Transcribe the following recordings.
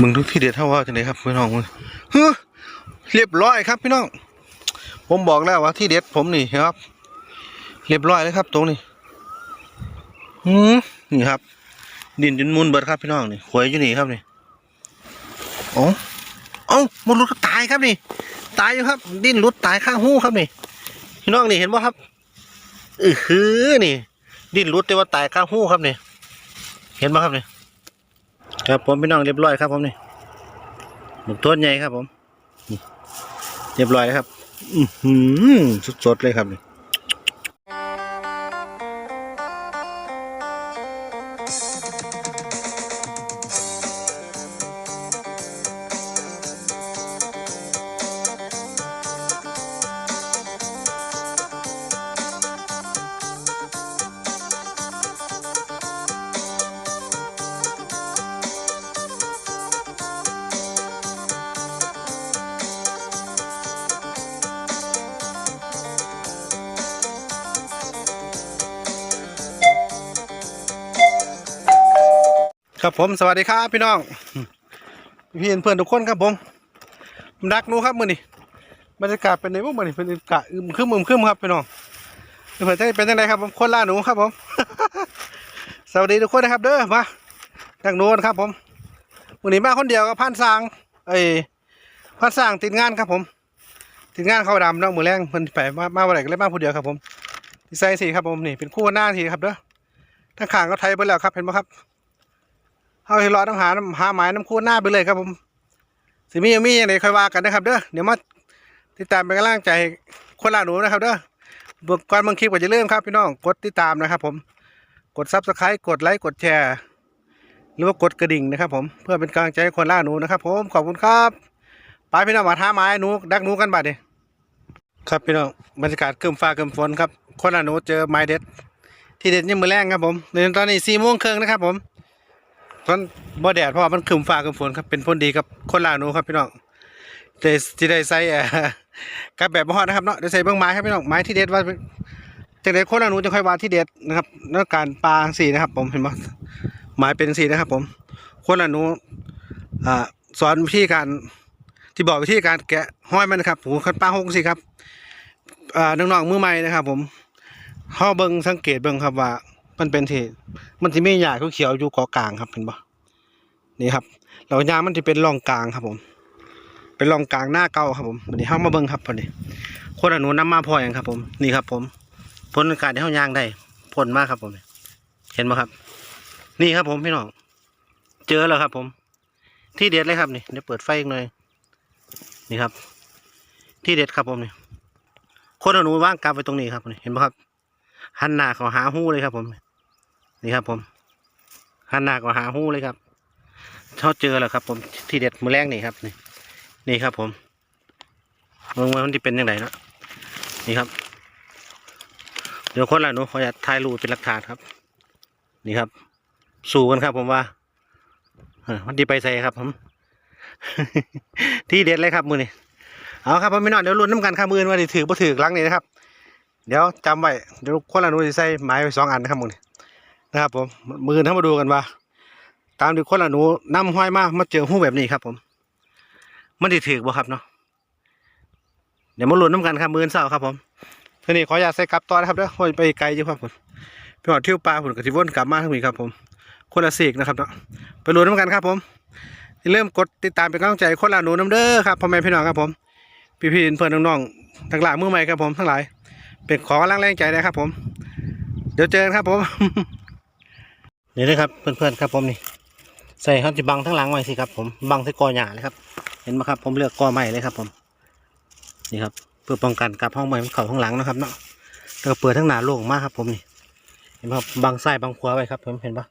มึงทุกที่เด็ดเท่าว่าจังไดครับพี่น้องมึงเฮ้เรียบร้อยครับพี่น้อง ผมบอกแล้วว่าที่เด็ดผมนี่ครับ เรียบร้อยเลยครับ ตรงนี้หืมนี่ครับ ดินจนมุนเบิดครับพี่น้องนี่ขวยอยู่นี่ครับนี่โอ้เอ้ามันรุดตายครับนี่ ตายอยู่ครับ ดิ้นรุดตายข้างหู้ครับนี่ พี่น้องนี่เห็นป่ะครับอือฮือนี่ ดิ้นรุดแต่ว่าตายข้างหู้ครับนี่ เห็นป่ะครับนี่ ครับผมพี่น้องเรียบร้อยครับผมนี่หมึกทวดใหญ่ครับผมเรียบร้อยครับ อือหือสดๆเลยครับนี่ ครับผมสวัสดีครับพี่น้องพี่เพื่อนทุกคนครับผมผมดักนูครับมือนี่บรรยากาศเป็นในพวกมือนี่เป็นบรรยากาศอึมครึมอึมครึมครับพี่น้องเพื่อนจะเป็นยังไงครับผมคนล่าหนูครับผม สวัสดีทุกคนนะครับ เด้อมาดักนูกันครับผมมือนี้มาคนเดียวกับพันสร้างเอ้พันสร้างติดงานครับผม ติดงานเขาดำเนาะมือแรงเพิ่นไปมามาวันไหนก็เลยมาผู้เดียวครับผมดีไซน์สีครับผมนี่เป็นคู่หน้าทีครับเด้อทั้งขางก็ไทยไปแล้วครับเห็นไหมครับ เอาให้รอต้องหาน้ำหาหมายน้ำคูหน้าไปเลยครับผมสิมีมีอย่างไรค่อยว่ากันนะครับเด้อเดี๋ยวมาติดตามเป็นกำลังใจคนละหนูนะครับเด้อเบิ่งก่อนบางคลิปก็จะเริ่มครับพี่น้องกดติดตามนะครับ ผมกดซับสไครต์กดไลค์กดแชร์หรือว่ากดกระดิ่งนะครับ ผมเพื่อเป็นกำลังใจให้คนล่าหนูนะครับ ผมขอบคุณครับไปพี่น้องมาท้าไม้หนูดักหนูกันบัดเดีครับพี่น้องบรรยากาศเกิมฟ้าเกิมฝนครับคนละหนูเจอไม้เด็ด ที่เด็ดยังมือแรงครับผมในตอนนี้สี่โมงครึ่งนะครับผม มันบ่แดดเพราะว่ามันคึมฟ้าคึมฝนครับเป็นผลดีกับคนลาหนูครับพี่น้องจะจะได้ใส่กับแบบบ่ฮอดนะครับเนาะได้ใส่เบื้องไม้ครับพี่น้องไม้ที่เด็ดว่าจังไดคนลาหนูจะค่อยว่าที่เด็ดนะครับแล้วการปลาสีนะครับ ผมเห็นบ่ไม้เป็นสีนะครับ ผมคนลาหนูอ่าสอนวิธีการที่บอกวิธีการแกะห้อยมันนะครับหูคันปลาหกสิครับอ่าน้องๆมือใหม่นะครับ ผมเฮาเบิ่งสังเกตเบิ่งครับว่า มันเป็นที่มันจะมีหญ้าเขียวๆอยู่เกาะกลางครับเห็นปะนี่ครับแล้วหญ้ามันจะเป็นร่องกลางครับผม เป็นร่องกลางหน้าเก่าครับผมวันนี้เข้ามาเบิ่งครับพอดีคนอนุน้ำมาพออย่างครับ ผมนี่ครับ ผมผลการที่เขายางได้ผลมากครับผม เห็นไหมครับ นี่ครับผมพี่น้องเจอแล้วครับ ผม ที่เด็ดเลยครับนี่เดี๋ยวเปิดไฟอีกหน่อยนี่ครับ ที่เด็ดครับผมนี่คนอนุว่างกลับไว้ตรงนี้ครับเห็นไหมครับหันหน้าเขาหาหู้เลยครับผม นี่ครับผมหันหน้าก็หาหู้เลยครับเขาเจอแล้วครับ ผมที่เด็ดมือแรกนี่ครับ นี่ นี่ครับ ผมเมืองมันที่เป็นยังไงนะนี่ครับ เดี๋ยวคนละหนูขออยากถ่ายรูปเป็นหลักฐานครับ นี่ครับ สู้กันครับ ผมว่ามันดีไปใส่ครับ ผม ที่เด็ดเลยครับมือนี่เอาครับผมไม่นอนเดี๋ยวลุ้นน้ำกันครับมือนี้ว่าจะถือบ่ถือหลังนี้นะครับ เดี๋ยวจำไว้เดี๋ยวคนละหนูจะใส่ไม้ไว้สองอันนะครับมือนี้ นะครับผมมือถ้ามาดูกันว่า ตามที่คนละหนูนำห้อยมามาเจอหูแบบนี้ครับ ผม มันด้ถือบ่ครับเนาะเดี๋ยวมาลุ้นน้ำกันครับมือเสาร์ครับผมทีนี้ขออยากใส่กลับต่อนะครับเด้อห้อยไปไกลอยู่ครับผมไปหอดเที่ยวปลาผมกับที่วนกลับมาทั้งนี้ครับผมคนละสีกนะครับเนาะไปลุ้นน้ำกันครับ ผมอย่มกดติดตามเป็นกำลังใจคนละหนูน้ำเด้อครับพ่อแม่พี่น้องครับผมพี่ๆเพื่อนน้องๆทั้งหลายมือใหม่ครับผมทั้งหลาย เป็นขอกำลังแรงใจนะครับผม เดี๋ยวเจอกันครับผม นี่นะครับเพื่อนๆครับผมนี่ใส่เขาจะบังทั้งหลังไว้สิครับผมบังที่กอหญ้าเลยครับ เห็นไหมครับ ผมเลือกกอใหม่เลยครับผมนี่ครับเพื่อป้องกันกับห้องใหม่มันเข่าข้างหลังนะครับเนาะแล้วก็เปิดทั้งหน้าโล่งมากครับผมนี่เห็นไหมครับบังซ้บังขวาไว้ครับผมเห็นปะ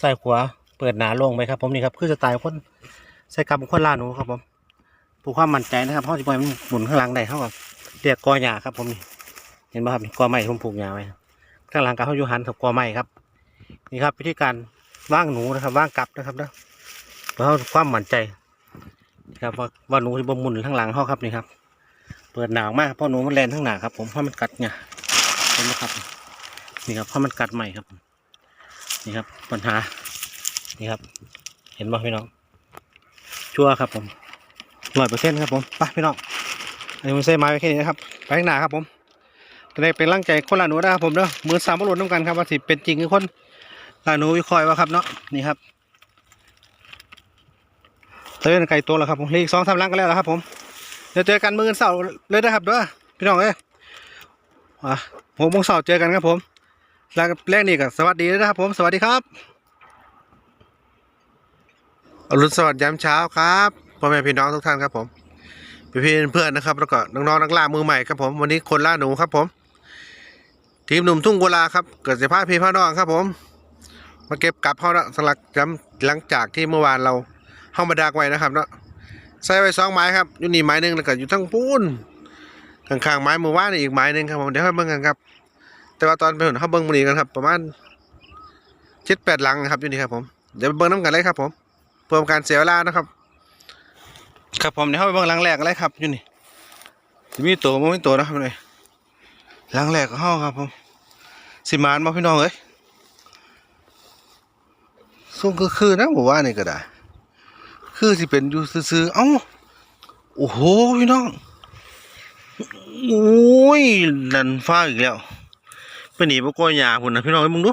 ซ้ขวาเปิดหนาโล่งไปครับผมนี่ครับคือสไตล์คนใส่กับคนล่าหนูครับผมผูกความมั่นใจนะครับเพราะจะปล่อยมันหมุนข้างหลังได้เท่ากับเรียกกอหญ้าครับผมนี่เห็นไหมครับกอไม้ที่ผมปลูกหยาไว้ข้างหลังกับเขาอยู่หันกับกอไม้ครับ นี่ครับวิธีการว่างหนูนะครับว่างกลับนะครับนะเพื่อเขาความหมั่นใจนะครับว่าว่าหนูที่บมุนข้างหลังเขาครับนี่ครับ เปิดหนาวมากเพราะหนูมันแลนข้งหนาครับ ผมเพราะมันกัดเนี่ยเห็นไหมครับ นี่ครับเพราะมันกัดใหม่ครับ นี่ครับปัญหานี่ครับ เห็นไหมพี่น้องชั่วครับผมร้อยเปอร์เซ็นต์ครับผมไปพี่น้องอันนี้ผมใส่ไม้ไว้แค่นี้นะครับไปข้างหน้าครับผมจะได้เป็นร่างใจคนละหนูนะครับผมเด้อมือสามบรรลุน้ำกันครับว่าสิเป็นจริงคือคน ละหนูวิคราะห์ว่าครับเนาะนี่ครับเตือนไก่ตัวแล้วครับผมเหลืออีกสองสามลังก็แล้วละครับ ผมเดี๋ยวเจอกันมือเสาร์เลยนะครับเด้อพี่น้องเอ้ยอะหกโมงเสาร์เจอกันครับผมแล้วแรกนี่ก็สวัสดีนะครับ ผมสวัสดีครับอรุณสวัสดิ์ยามเช้าครับพ่อแม่พี่น้องทุกท่านครับผมพี่พี่เพื่อนนะครับแล้วก็น้องๆนักล่ามือใหม่ครับผมวันนี้คนล่าหนูครับผม ทีมหนุ่มทุ่งกุลาครับเกิดเสียผ้าพี่พ่อน้องครับผม มาเก็บกลับเข้าละสลักจำหลังจากที่เมื่อวานเราเข้ามาดักไว้นะครับเนาะใส่ไว้สองไม้ครับอยู่นี่ไม้หนึ่งแล้วก็อยู่ทั้งปูนข้างๆไม้มือว่านอีกไม้หนึ่งครับผมเดี๋ยวให้เบิ่งกันครับ แต่ว่าตอนไปเห็นเขาเบิ่งมือนี้กันครับ ประมาณเจ็ดแปดหลังนะครับอยู่นี่ครับผมเดี๋ยวไปเบิ่งน้ำกันเลยครับ ผมเพิ่มการเสียเวลานะครับ ครับผมเดี๋ยวเข้าไปเบิ่งหลังแรกอะไรครับอยู่นี่จะมีตัวมั้มีตัวนะครับนี่หลังแรกของห้องครับผมสิมานมาพี่น้องเอ้ย ส่งคือคือนะผมว่านี่ก็ได้ คือสิเป็นอยู่ซื่อๆเอ้าโอ้โหพี่น้องโอ้ยดันฟ้าอีกแล้วไปหนีปะก้อยยาพุ่นนะพี่น้องเอ้มึงดู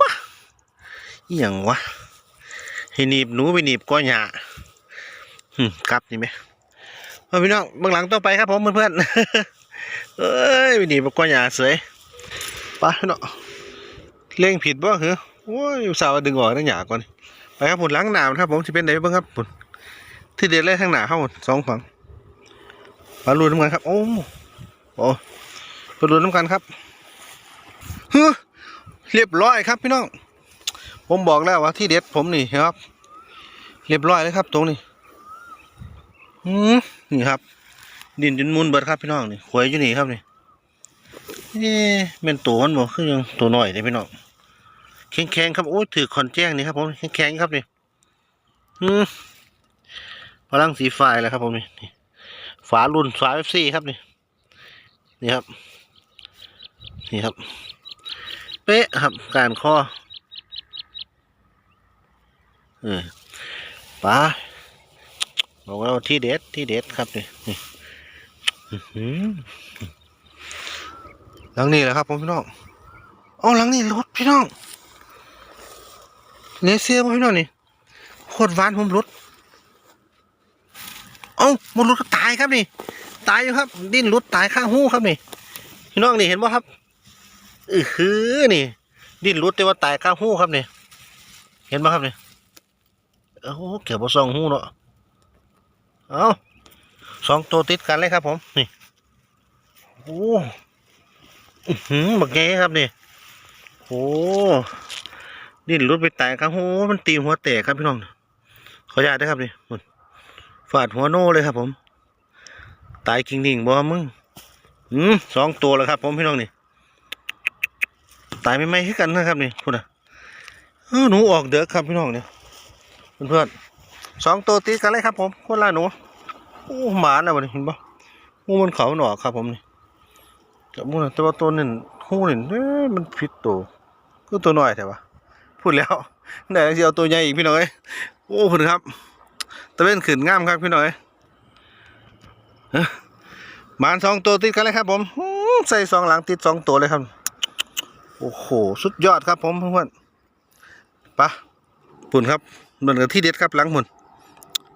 ปะอย่างวะให้หนีบหนูไปหนีบก้อยหยาหึกลับนี่ไหมเอาพี่น้องเบื้องหลังต่อไปครับผมเพื่อนๆเอ้ยไปหนีบก้อยหยาเสยไปเนาะเล่งผิดบ่เหรอ โอ้ยสาวดึงออกตั้งหยาก่อนไปครับผมล้างหนาวครับผมจะเป็นไหนบ้างครับผมที่เด็ดเลยข้างหน้าเข้าหมสองฝั่งมาลุ้นน้ำกันครับ โอ้โอ้ปลุ้นน้ำกันครับเฮ้อเรียบร้อยครับพี่น้องผมบอกแล้วว่าที่เด็ดผมนี่ครับ เรียบร้อยเลยครับ ตรงนี้อืมนี่ครับ ดินจนมุนเบิดครับพี่น้องนี่ขวยอยู่นี่ครับนี่นี่เป็นตัวมันบอกคือยังตัวน้อยเลยพี่น้อง แข็งแข็งๆครับโอ้ยถือคอนแจ้งนี่ครับผมแข็งแข็งๆครับนี่พลังสีไฟแล้วครับผมนี่ฝารุ่นฝาเอฟซีครับนี่นี่ครับ นี่ครับ เป๊ะครับการข้อเออปลาบอกว่าที่เด็ดที่เด็ดครับนี่นี่อื้อหือหลังนี้แหละครับผมพี่น้องอ๋อหลังนี้รถพี่น้อง เลเซียบ่พี่น้องนี่โคตรหวานผมรถเอ้ามันรถก็ตายครับนี่ ตายอยู่ครับ ดิ้นรถตายข้างหูครับนี่ พี่น้องนี่เห็นบ่ครับอือหือนี่ ดิ้นรถแต่ว่าตายข้างหูครับนี่ เห็นบ่ครับนี่โอ้เกี่ยวกับสองหูเนาะ เอ้าสองตัวติดกันเลยครับ ผม นี่ โอ้อื้อหืมบักแงครับนี่ โอ้ ดิ้นรุดไปแตกครับโอ้มันตีหัวแตกครับพี่น้องขอญาตด้ครับนี่มันฟาดหัวโน่เลยครับผม ตายกิ่งดิ่งบ่มึงอืมสองตัวแล้วครับ ผมพี่น้องนี่ตายไม่ไม่ให้กันนะครับนี่พูดนะหนูออกเด้อครับพี่น้องเนี่ยเพื่อนๆสองตัวติดกันเลยครับผมคนละหนูโอ้หมาน่ะบ่นี่เห็นปะหูมันเขาหนออกครับผมนี่กับมูนะแต่ว่าตัวนึงหูนี่เอ๊ะมันผิดตัวก็ตัวน้อยแต่ว่า พูดแล้วไหนจะเอาตัวใหญ่อีกพี่น้อยโอ้คุณครับตะเวนขืนงามครับพี่น้อยเอ้อหมานสองตัวติดกันเลยครับ ผมอื้อใส่สองหลังติดสองตัวเลยครับ โอ้โหสุดยอดครับ ผมเพื่อนๆไปะปุ่นครับเหมือนกับที่เด็ดครับหลังหมุน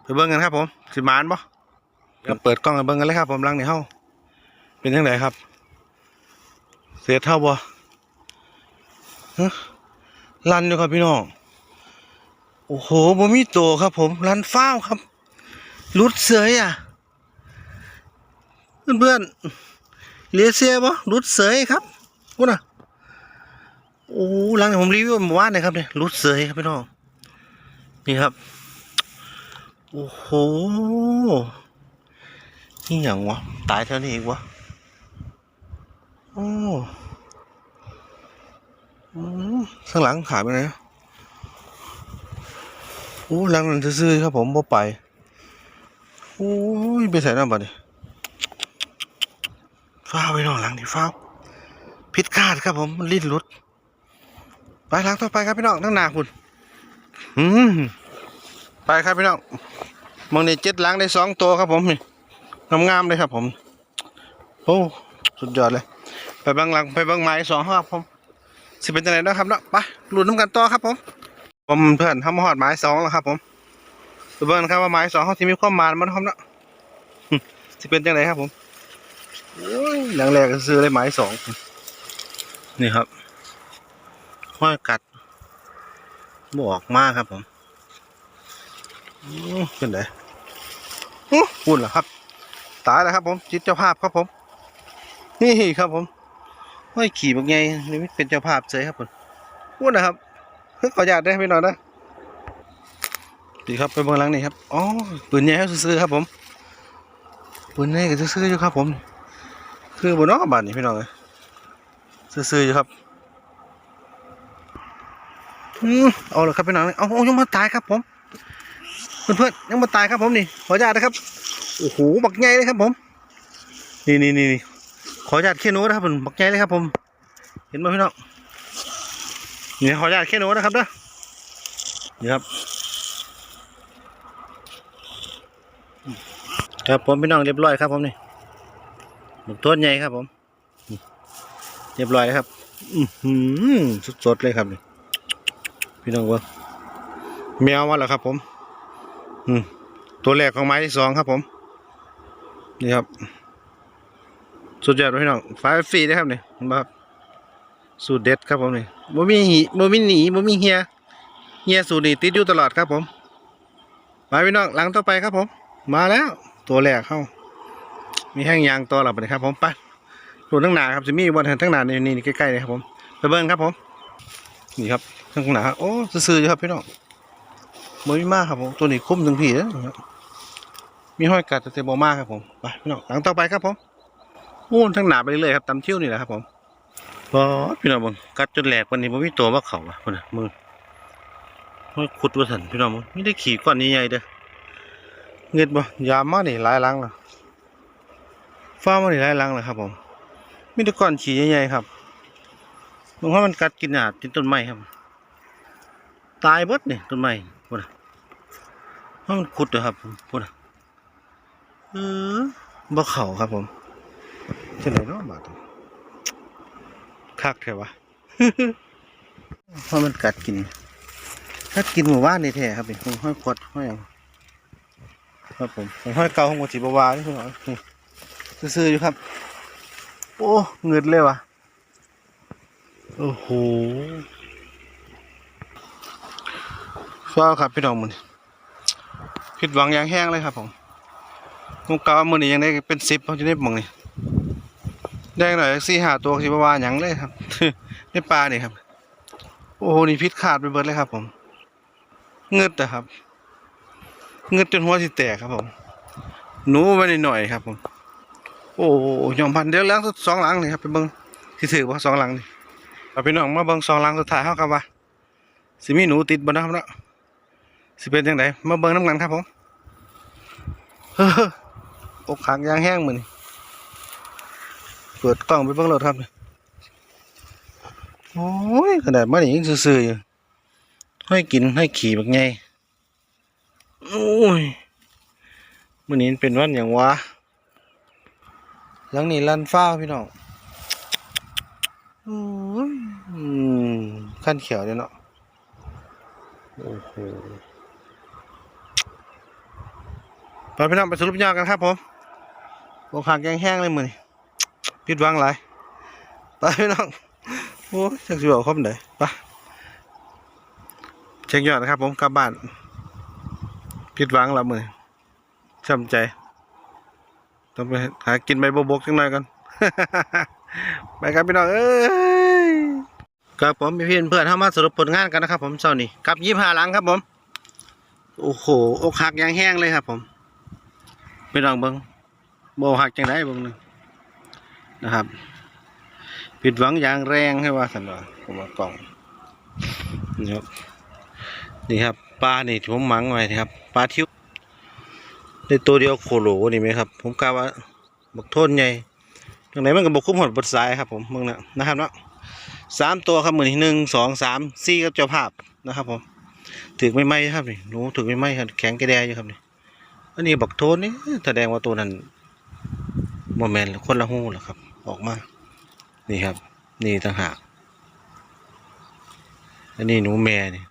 ไปเบิ่งกันครับ ผมสิมานบ่เปิดกล้องไปเบิ่งกันเลยครับ ผมหลังในเฮาเป็นยังไงครับ เสียเท่าบ่ฮะ ลันอยู่ครับพี่น้อง โอ้โหบ่มีโตครับ ผมลันฟ้าวครับรุดเสยอะ เพื่อนๆเลียเสียบ่รุดเสยครับพูนะโอ้หลังผมรีวิวเมื่อวานนะครับเนี่ยรุดเสยครับพี่น้อง นี่ครับ โอ้โหนี่อย่างวะ ตายเท่านี้อีกวะโอ้ ข้างหลังขายไปไหนโอ้หลังนั้นซื่อครับผมบ่ไป โอ้ยไปใส่น้ำบัดนี่ฟ้าวไปนอนหลังนี่ฟ้าวผิดคาดครับผมมันลิ้นหลุด ไปหลังต่อไปครับพี่น้องทั้งนาคุณอืมไปครับพี่น้องมองนี่เจ็ดหลังได้สองตัวครับผมนี่งามๆเลยครับผม โอ้ สุดยอดเลย ไปบางหลังไปบางไม้สองครับผม สิเป็นจังไงเนาะครับเนาะไปลุ้นน้ำกันต่อครับผมผมเพื่อนทำมาหอดไม้สองแล้วครับ ผมไปเบิ่งนครับว่าไม้สองเขาที่มีความมานมันครับเนาะสิเป็นจังไงครับ ผมอยหลังแรกก็ซื้อเลยไม้สองนี่ครับห้อยกัดบอกมากครับผมเป็นไงอื้อปุ่นเหรอครับ ตายแล้วครับ ผมจิตเจ้าภาพครับผม นี่ครับผม ห้อยขี่บักไงนี่เป็นเจ้าภาพเฉยครับผมพูดนะครับขออนุญาตได้ไปหน่อยนะดีครับไปเบื้องหลังนี่ครับอ๋อปืนใหญ่ซื้อครับผมปืนใหญ่ก็ซื้ออยู่ครับผม คือบนนอกบ้านนี่พี่น้องเลยซื้ออยู่ครับอืมเอาเลยครับพี่น้องเอาเอายังมาตายครับผมเพื่อนๆยังมาตายครับผมนี่ขออนุญาตนะครับโอ้โหบักใหญ่เลยครับผม นี่นี่นี่ ขออนุญาตเขี้ยนโน้นะครับผมบักใหญ่เลยครับผม เห็นไหมพี่น้องนี่ขออนุญาตแค่โน้นะครับเด้อนี่ครับครับผมพี่น้องเรียบร้อยครับผมนี่หมกตัวใหญ่ครับผม เรียบร้อยครับ อือหือสดๆเลยครับนี่พี่น้องเว่าแมวมาแล้วครับผม อืมตัวแรกของไม้ที่สองครับผม นี่ครับ สุดยอดพี่น้องไฟฟรีนะครับเนี่เห็นไหมครับสูตรเด็ดครับผมนี่บ่มีหีบ่มีหนีบ่มีเฮียเฮียสูตรนี้ติดอยู่ตลอดครับผมมาพี่น้องหลังต่อไปครับผม มาแล้ว ตัวแรกเข้า มีแห้งยางตัวหลับไปครับ ผมไปดูทั้งหนาครับจะมีบนทั้งหนาในนี่ใกล้ๆเลยครับผมไปเบิ้งครับผมนี่ครับทั้งหนาโอ้ซื่อๆอยู่ครับพี่น้องบ่มีมากครับผมตัวนี้คุ้มถึงผีแล้วมีห้อยกัดแต่บ่มากครับผมไปพี่น้องหลังต่อไปครับผม โอ้ทั้งหนาไปเรื่อยๆครับตำเที่ยวนี่แหละครับผมพอพี่น้องเบังกัดจนแหลกวันนี้ผมมีตัวมาเขาอะพุ่นะมือมันขุดว่าสันพี่น้องมึงไม่ได้ขี่ก้อนใหญ่ๆเด้อเงิดบ่ยามมานี่หลายลังแล้วฟ้ามานี่หลายลังแล้วครับ ผมมีแต่ก้อนขี่ใหญ่ๆครับมึงว่ามันกัดกินหญ้ากินต้นไม้ครับ ตายเบิดนี่ต้นไม้พุ่นน่ะเพราะมันขุดเด้อครับผมพุ่นะเออบ่เข่าครับผม จะไหนเนาะบาดนี้คักแท้วะเพราะมันกัดกิน ถ้ากินหมู่บ้านนี่แท้ครับเป็นของห้อยขวดห้อยหยังครับผมของห้อยเก่าของหัวจีบวานี่คุณหน่อยนี่ซื่อๆอยู่ครับ โอ้เงินเลยวะโอ้โหฟ้าวครับพี่น้องมันผิดหวังอย่างแห้งเลยครับผมมุกเก่ามือนี้ยังได้เป็นสิบเขาจะได้มองนี่ แดงหน่อยสี่หาตัวสิบวาหยังเลยครับในปลานี่ครับ โอ้โหนี่พิษขาดไปเบิดเลยครับผมเงืดอะครับเงืดจนหัวสิแตกครับผมหนูมาหน่อยครับผม โอ้โหยอมพันเดี๋ยวล้างสองหลังนี่ครับไปเบิ้งที่ถือว่าสองหลังนี่เอาพี่น้องมาเบิ้งสองหลังสุดท้ายเข้าครับว่าสิมีหนูติดบนนะครับเนาะสิเป็นยังไงมาเบิ้งน้ำกันครับผมเฮ้ออกขางยางแห้งเหมือน เปิดกล้องไปเบิ่งรถครับเนี่ยโอ้ยขนาดมันยังซื่อๆอยู่ให้กินให้ขี่แบบไงโอ้ยมื่อนี้เป็นวันอย่างวะหลังนี้ลันฟ้าพี่น้องโอ้ยอืมขั้นเขียวเลยเนาะโอ้โหไปพี่น้องไปสรุปยอดกันครับผมโอ้ขางแกงแห้งเลยมือนี้ ผิดหวังหลายไปพี่น้องโอ้จักสิบอกคำไหนไปเช็คยอดนะครับ ผมกลับบ้านผิดหวังและมือช้ำใจ ต้องไปหากินใบบกๆจังหน่อยกัน ไปครับพี่น้องเอ้ยครับผมมีเพื่อนเพื่อนเข้ามาสรุปผลงานกันนะครับ ผมเช้านี้กับยี่ห้าหลังครับผม โอ้โหอกหักยางแห้งเลยครับ ผมพี่น้องเบิ้งโบหักจังไดเบิ้งหนึ่ง นะครับ ผิดหวังอย่างแรงให้ว่าสันว่าผมว่ากล่องนี่ครับนี่ครับปลานี่ที่ผมหมังไว้นะครับปลาทิวในตัวเดียวโคโหลนี่ไหมครับ ผมกล่าวว่าบักโทนใหญ่ตรงไหนมันก็บกคุ้มหดบดสายครับผมมึงนะนะครับเนาะสามตัวครับมือนี้หนึ่งสองสามสี่กับเจ้าภาพนะครับผมถือไม่ไหมครับนี่หนูถือไม่ไหมครับแข็งกระแดอยู่ครับนี่อันนี้บักโทนนี่แสดงว่าตัวนั้นโมเมนต์คนละหูเหรอครับ ออกมา นี่ครับ นี่ต่างหากอันนี้หนูแม่นี่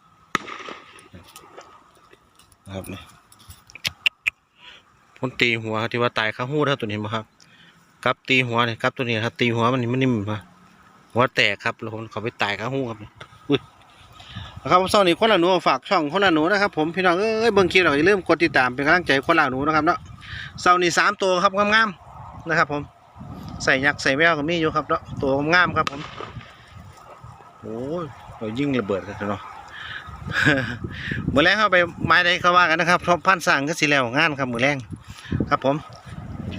นะครับนี่พ่นตีหัวที่ว่าตายข้าหูเท่าตัวนี้มาครับกับตีหัวเนี่ยกับตัวนี้ครับ ตีหัวมันมันนิ่มมาหัวแตกครับแล้วผมเขาไปตายข้าหู้ครับอุ้ยนะครับผมเศร้านี้คนละหนูฝากช่องคนละหนูนะครับผมพี่น้องเอ้ยเบิ่งคลิปเราอย่าลืมกดติดตามเป็นกำลังใจคนละหนูนะครับเนาะเศร้านี้สามตัวครับงามๆนะครับผม ใส่ยักษ์ใส่แววก็มีอยู่ครับเนาะตัวงามครับผมโอ้ยยิ่งระเบิดกันเนาะหมือแรงเข้าไปไม้ใดเขาว่ากันนะครับทบพันสั่งก็สีแล้วงานครับหมือแรงครับผม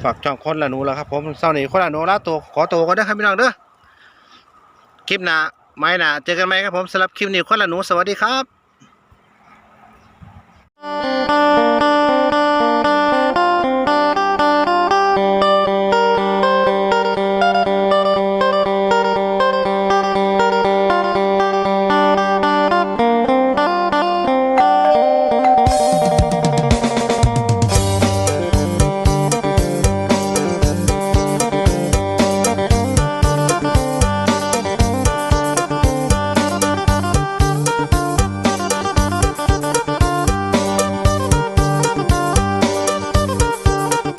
ฝากจองคนละนูแล้วครับผมเศร้าหนีคนละนูละตัวขอตัวก็ได้ครับพี่น้องเด้อคลิปหน้าไม้หน้าเจอกันไหมครับผมสำหรับคลิปนี้คนละนูสวัสดีครับ